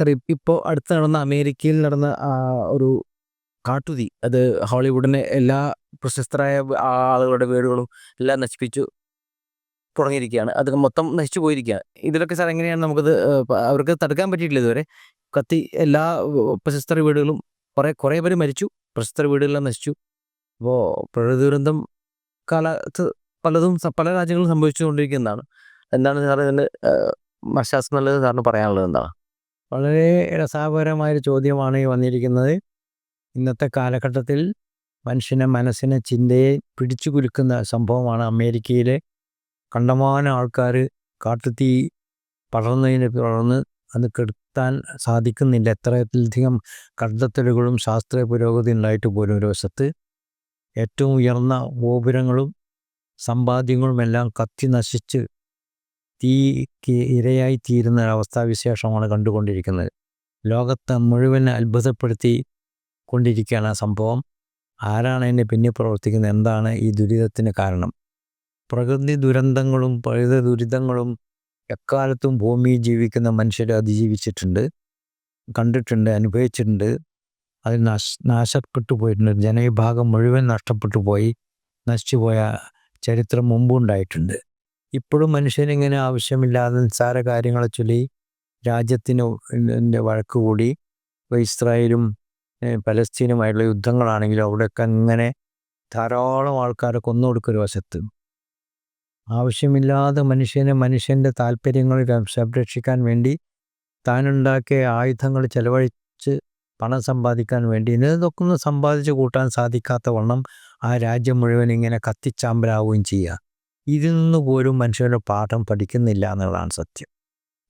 Sir ഇപ്പോൾ അടുത്ത് നടന്ന അമേരിക്കയിൽ നടന്ന ഒരു കാട്ടുതി. അത് ഹോളിവുഡിനെ എല്ലാ പ്രശസ്തരായ ആളുകളുടെ വീടുകളും എല്ലാം നശിപ്പിച്ചു തുടങ്ങിയിരിക്കുകയാണ്. അത് മൊത്തം നശിച്ചു പോയിരിക്കുകയാണ്. ഇതിലൊക്കെ സാർ എങ്ങനെയാണ് നമുക്കത് അവർക്ക് തടുക്കാൻ പറ്റിയിട്ടില്ല ഇതുവരെ. കത്തി എല്ലാ പ്രശസ്തര വീടുകളും കുറേ കുറേ പേര് മരിച്ചു. പ്രശസ്തര വീടുകളെല്ലാം നശിച്ചു. അപ്പോൾ പ്രകൃതി ദുരന്തം കാലത്ത് പലതും പല രാജ്യങ്ങളും സംഭവിച്ചുകൊണ്ടിരിക്കുന്നതാണ്. എന്താണ് സാർ ഇതിന്റെ മശാസ് നല്ലത് സാറിന് പറയാനുള്ളത് എന്താണ്? വളരെ രസാപകരമായൊരു ചോദ്യമാണ് ഈ വന്നിരിക്കുന്നത്. ഇന്നത്തെ കാലഘട്ടത്തിൽ മനുഷ്യനെ മനസ്സിനെ ചിന്തയെ പിടിച്ചു കുലുക്കുന്ന സംഭവമാണ് അമേരിക്കയിലെ കണ്ടമാന ആൾക്കാർ കാട്ടുതീ പടർന്നതിനെ തുടർന്ന് അത് കെടുത്താൻ സാധിക്കുന്നില്ല. എത്രയധികം കണ്ടെത്തലുകളും ശാസ്ത്രീയ പുരോഗതി ഉണ്ടായിട്ട് പോലും ഒരു വശത്ത്. ഏറ്റവും ഉയർന്ന ഗോപുരങ്ങളും സമ്പാദ്യങ്ങളുമെല്ലാം കത്തി നശിച്ച് തീക്ക് ഇരയായി തീരുന്ന അവസ്ഥാവിശേഷമാണ് കണ്ടുകൊണ്ടിരിക്കുന്നത്. ലോകത്തെ മുഴുവൻ അത്ഭുതപ്പെടുത്തി കൊണ്ടിരിക്കുകയാണ് ആ സംഭവം. ആരാണ് എന്നെ പിന്നിൽ പ്രവർത്തിക്കുന്നത്? എന്താണ് ഈ ദുരിതത്തിന് കാരണം? പ്രകൃതി ദുരന്തങ്ങളും പ്രകൃതി ദുരിതങ്ങളും എക്കാലത്തും ഭൂമിയിൽ ജീവിക്കുന്ന മനുഷ്യർ അതിജീവിച്ചിട്ടുണ്ട് കണ്ടിട്ടുണ്ട് അനുഭവിച്ചിട്ടുണ്ട്. അത് നശ നാശപ്പെട്ടു പോയിട്ടുണ്ട്. ജനവിഭാഗം മുഴുവൻ നഷ്ടപ്പെട്ടു പോയി നശിച്ചുപോയ ചരിത്രം മുമ്പുണ്ടായിട്ടുണ്ട്. ഇപ്പോഴും മനുഷ്യനിങ്ങനെ ആവശ്യമില്ലാതെ നിസ്സാര കാര്യങ്ങളെ ചൊല്ലി രാജ്യത്തിന് വഴക്ക് കൂടി ഇപ്പോൾ ഇസ്രായേലും പലസ്തീനുമായിട്ടുള്ള യുദ്ധങ്ങളാണെങ്കിലും അവിടെയൊക്കെ അങ്ങനെ ധാരാളം ആൾക്കാരെ കൊന്നുകൊടുക്കും ഒരു വശത്ത്. ആവശ്യമില്ലാതെ മനുഷ്യനെ മനുഷ്യന്റെ താല്പര്യങ്ങൾ സംരക്ഷിക്കാൻ വേണ്ടി താനുണ്ടാക്കിയ ആയുധങ്ങൾ ചെലവഴിച്ച് പണം സമ്പാദിക്കാൻ വേണ്ടി ഇതൊക്കെ ഒന്ന് സമ്പാദിച്ച് കൂട്ടാൻ സാധിക്കാത്ത വണ്ണം ആ രാജ്യം മുഴുവൻ ഇങ്ങനെ കത്തിച്ചാമ്പലാവുകയും ചെയ്യുക ഇതിൽ നിന്ന് പോലും മനുഷ്യരുടെ പാഠം പഠിക്കുന്നില്ല എന്നുള്ളതാണ് സത്യം.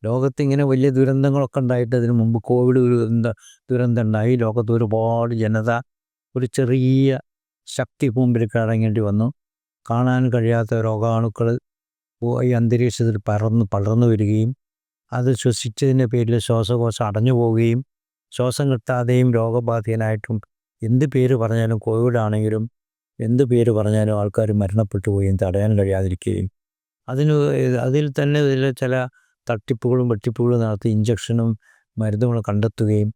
ലോകത്ത് ഇങ്ങനെ വലിയ ദുരന്തങ്ങളൊക്കെ ഉണ്ടായിട്ട് അതിന് മുമ്പ് കോവിഡ് ദുരന്ത ദുരന്തം ഉണ്ടായി. ലോകത്ത് ഒരുപാട് ജനത ഒരു ചെറിയ ശക്തി മുമ്പിൽ ഇറങ്ങേണ്ടി വന്നു. കാണാൻ കഴിയാത്ത രോഗാണുക്കൾ ഈ അന്തരീക്ഷത്തിൽ പറന്ന് പടർന്നു വരികയും അത് ശ്വസിച്ചതിന്റെ പേരിൽ ശ്വാസകോശം അടഞ്ഞു പോവുകയും ശ്വാസം കിട്ടാതെയും രോഗബാധിതനായിട്ടും എന്ത് പേര് പറഞ്ഞാലും കോവിഡ് ആണെങ്കിലും എന്ത് പേര് പറഞ്ഞാലും ആൾക്കാർ മരണപ്പെട്ടു പോവുകയും തടയാൻ കഴിയാതിരിക്കുകയും അതിന് അതിൽ തന്നെ ഇതിൽ ചില തട്ടിപ്പുകളും വെട്ടിപ്പുകളും നടത്തി ഇഞ്ചക്ഷനും മരുന്നുകളും കണ്ടെത്തുകയും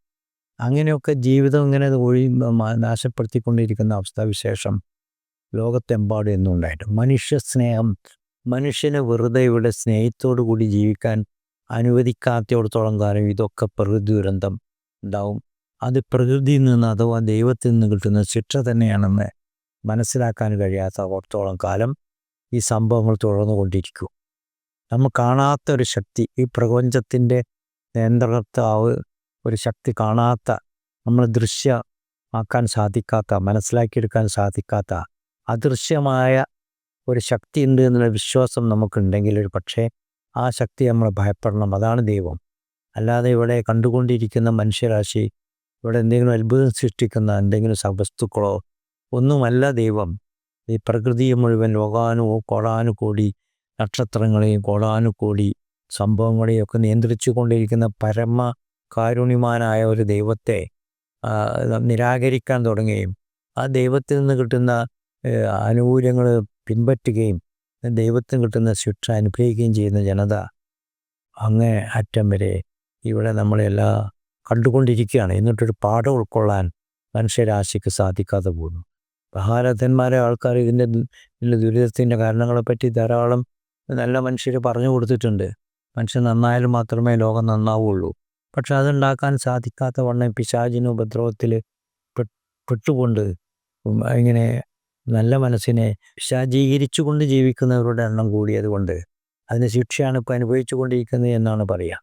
അങ്ങനെയൊക്കെ ജീവിതം ഇങ്ങനെ ഒഴി നാശപ്പെടുത്തിക്കൊണ്ടിരിക്കുന്ന അവസ്ഥാവിശേഷം ലോകത്തെമ്പാടും എന്നും ഉണ്ടായിട്ട് മനുഷ്യ സ്നേഹം മനുഷ്യനെ വെറുതെ ഇവിടെ സ്നേഹത്തോടു കൂടി ജീവിക്കാൻ അനുവദിക്കാത്തിടത്തോളം കാലം ഇതൊക്കെ പ്രകൃതി ദുരന്തം ഉണ്ടാവും. അത് പ്രകൃതിയിൽ നിന്ന് അഥവാ ദൈവത്തിൽ നിന്ന് കിട്ടുന്ന ശിക്ഷ തന്നെയാണെന്ന് മനസ്സിലാക്കാൻ കഴിയാത്തടത്തോളം കാലം ഈ സംഭവങ്ങൾ തുടർന്നുകൊണ്ടിരിക്കും. നമ്മൾ കാണാത്ത ഒരു ശക്തി ഈ പ്രപഞ്ചത്തിന്റെ നിയന്ത്രണത്താവ് ഒരു ശക്തി കാണാത്ത നമ്മൾ ദൃശ്യ ആക്കാൻ സാധിക്കാത്ത മനസ്സിലാക്കിയെടുക്കാൻ സാധിക്കാത്ത അദൃശ്യമായ ഒരു ശക്തി ഉണ്ട് എന്നുള്ള വിശ്വാസം നമുക്കുണ്ടെങ്കിൽ ഒരു പക്ഷേ ആ ശക്തി നമ്മൾ ഭയപ്പെടണം. അതാണ് ദൈവം. അല്ലാതെ ഇവിടെ കണ്ടുകൊണ്ടിരിക്കുന്ന മനുഷ്യരാശി ഇവിടെ എന്തെങ്കിലും അത്ഭുതം സൃഷ്ടിക്കുന്ന എന്തെങ്കിലും വസ്തുക്കളോ ഒന്നുമല്ല ദൈവം. ഈ പ്രകൃതിയെ മുഴുവൻ ലോകാനു കോടാനുകോടി നക്ഷത്രങ്ങളെയും കോടാനുകോടി സംഭവങ്ങളെയും ഒക്കെ നിയന്ത്രിച്ചു കൊണ്ടിരിക്കുന്ന പരമ കാരുണ്യമാനായ ഒരു ദൈവത്തെ നിരാകരിക്കാൻ തുടങ്ങുകയും ആ ദൈവത്തിൽ നിന്ന് കിട്ടുന്ന ആനുകൂല്യങ്ങൾ പിൻപറ്റുകയും ദൈവത്തിന് കിട്ടുന്ന ശിക്ഷ അനുഭവിക്കുകയും ചെയ്യുന്ന ജനത അങ്ങേ അറ്റം വരെ ഇവിടെ നമ്മളെല്ലാം കണ്ടുകൊണ്ടിരിക്കുകയാണ്. എന്നിട്ടൊരു പാഠം ഉൾക്കൊള്ളാൻ മനുഷ്യരാശിക്ക് സാധിക്കാതെ പോകുന്നു. മഹാരഥന്മാരെ ആൾക്കാർ ഇതിന്റെ ഇതിന്റെ ദുരിതത്തിന്റെ കാരണങ്ങളെപ്പറ്റി ധാരാളം നല്ല മനുഷ്യർ പറഞ്ഞു കൊടുത്തിട്ടുണ്ട്. മനുഷ്യൻ നന്നായാലും മാത്രമേ ലോകം നന്നാവുള്ളൂ. പക്ഷെ അതുണ്ടാക്കാൻ സാധിക്കാത്ത വണ്ണം പിശാചിന് ഉപദ്രവത്തിൽ പെട്ടുകൊണ്ട് ഇങ്ങനെ നല്ല മനസ്സിനെ പിശാചീകരിച്ചുകൊണ്ട് ജീവിക്കുന്നവരുടെ എണ്ണം കൂടിയത് കൊണ്ട് അതിന് ശിക്ഷയാണ് ഇപ്പോൾ അനുഭവിച്ചു കൊണ്ടിരിക്കുന്നത് എന്നാണ് പറയുക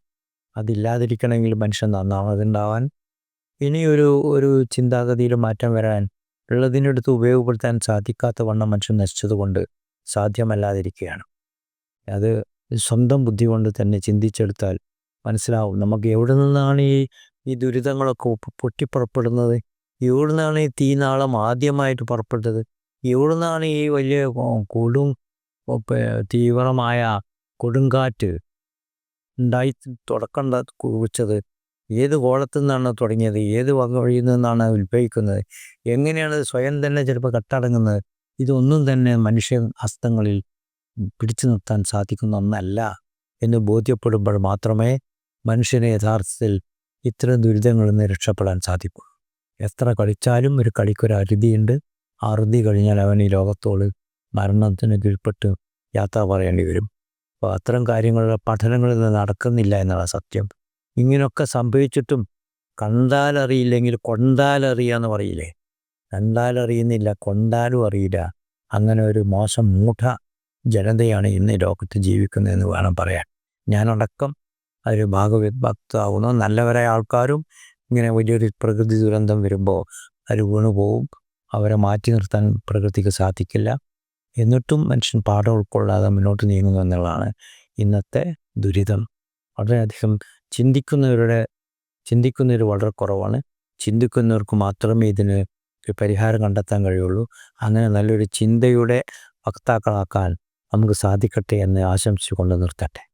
അതില്ലാതിരിക്കണമെങ്കിൽ മനുഷ്യൻ നന്നാമതുണ്ടാവാൻ ഇനിയൊരു ഒരു ചിന്താഗതിയിൽ മാറ്റം വരാൻ ഉള്ളതിനടുത്ത് ഉപയോഗപ്പെടുത്താൻ സാധിക്കാത്ത വണ്ണം മനുഷ്യൻ നശിച്ചതുകൊണ്ട് സാധ്യമല്ലാതിരിക്കുകയാണ്. അത് സ്വന്തം ബുദ്ധി കൊണ്ട് തന്നെ ചിന്തിച്ചെടുത്താൽ മനസ്സിലാവും. നമുക്ക് എവിടെ നിന്നാണ് ഈ ഈ ദുരിതങ്ങളൊക്കെ പൊട്ടിപ്പുറപ്പെടുന്നത്? എവിടെ നിന്നാണ് ഈ തീനാളം ആദ്യമായിട്ട് പുറപ്പെട്ടത്? എവിടെ നിന്നാണ് ഈ വലിയ കൊടും തീവ്രമായ കൊടുങ്കാറ്റ് ഉണ്ടായി തുടക്കം കുറിച്ചത് ഏത് കോളത്തു നിന്നാണ് തുടങ്ങിയത്? ഏത് വഴിയിൽ നിന്നാണ് ഉത്ഭവിക്കുന്നത്? എങ്ങനെയാണ് സ്വയം തന്നെ ചിലപ്പോൾ കട്ടടങ്ങുന്നത്? ഇതൊന്നും തന്നെ മനുഷ്യ ഹസ്തങ്ങളിൽ പിടിച്ചു നിർത്താൻ സാധിക്കുന്ന ഒന്നല്ല എന്ന് ബോധ്യപ്പെടുമ്പോൾ മാത്രമേ മനുഷ്യനെ യഥാർത്ഥത്തിൽ ഇത്തരം ദുരിതങ്ങളിൽ നിന്ന് രക്ഷപ്പെടാൻ സാധിക്കൂ. എത്ര കളിച്ചാലും ഒരു കളിക്കൊരു അരുതിയുണ്ട്. ആ അറുതി കഴിഞ്ഞാൽ അവൻ ഈ ലോകത്തോട് മരണത്തിന് കീഴ്പ്പെട്ട് യാത്ര പറയേണ്ടി വരും. അപ്പോൾ അത്തരം കാര്യങ്ങളുടെ പഠനങ്ങളിൽ നടക്കുന്നില്ല എന്നുള്ള സത്യം. ഇങ്ങനെയൊക്കെ സംഭവിച്ചിട്ടും കണ്ടാലറിയില്ലെങ്കിൽ കൊണ്ടാലറിയാന്ന് പറയില്ലേ? കണ്ടാലറിയുന്നില്ല കൊണ്ടാലും അറിയില്ല. അങ്ങനെ ഒരു മോശം മൂഢ ജനതയാണ് ഇന്ന് ലോകത്ത് ജീവിക്കുന്നതെന്ന് വേണം പറയാൻ. ഞാനടക്കം ഒരു ഭാഗവത് ഭക്താവുന്ന നല്ലവരായ ആൾക്കാരും ഇങ്ങനെ വലിയൊരു പ്രകൃതി ദുരന്തം വരുമ്പോൾ അവർ വീണുപോകും അവരെ മാറ്റി നിർത്താൻ പ്രകൃതിക്ക് സാധിക്കില്ല. എന്നിട്ടും മനുഷ്യൻ പാഠം ഉൾക്കൊള്ളാതെ മുന്നോട്ട് നീങ്ങുന്നു എന്നുള്ളതാണ് ഇന്നത്തെ ദുരിതം. വളരെയധികം ചിന്തിക്കുന്നവരുടെ ചിന്തിക്കുന്നവർ വളരെ കുറവാണ്. ചിന്തിക്കുന്നവർക്ക് മാത്രമേ ഇതിന് പരിഹാരം കണ്ടെത്താൻ കഴിയുള്ളൂ. അങ്ങനെ നല്ലൊരു ചിന്തയുടെ വക്താക്കളാക്കാൻ നമുക്ക് സാധിക്കട്ടെ എന്ന് ആശംസിച്ചുകൊണ്ട് നിർത്തട്ടെ.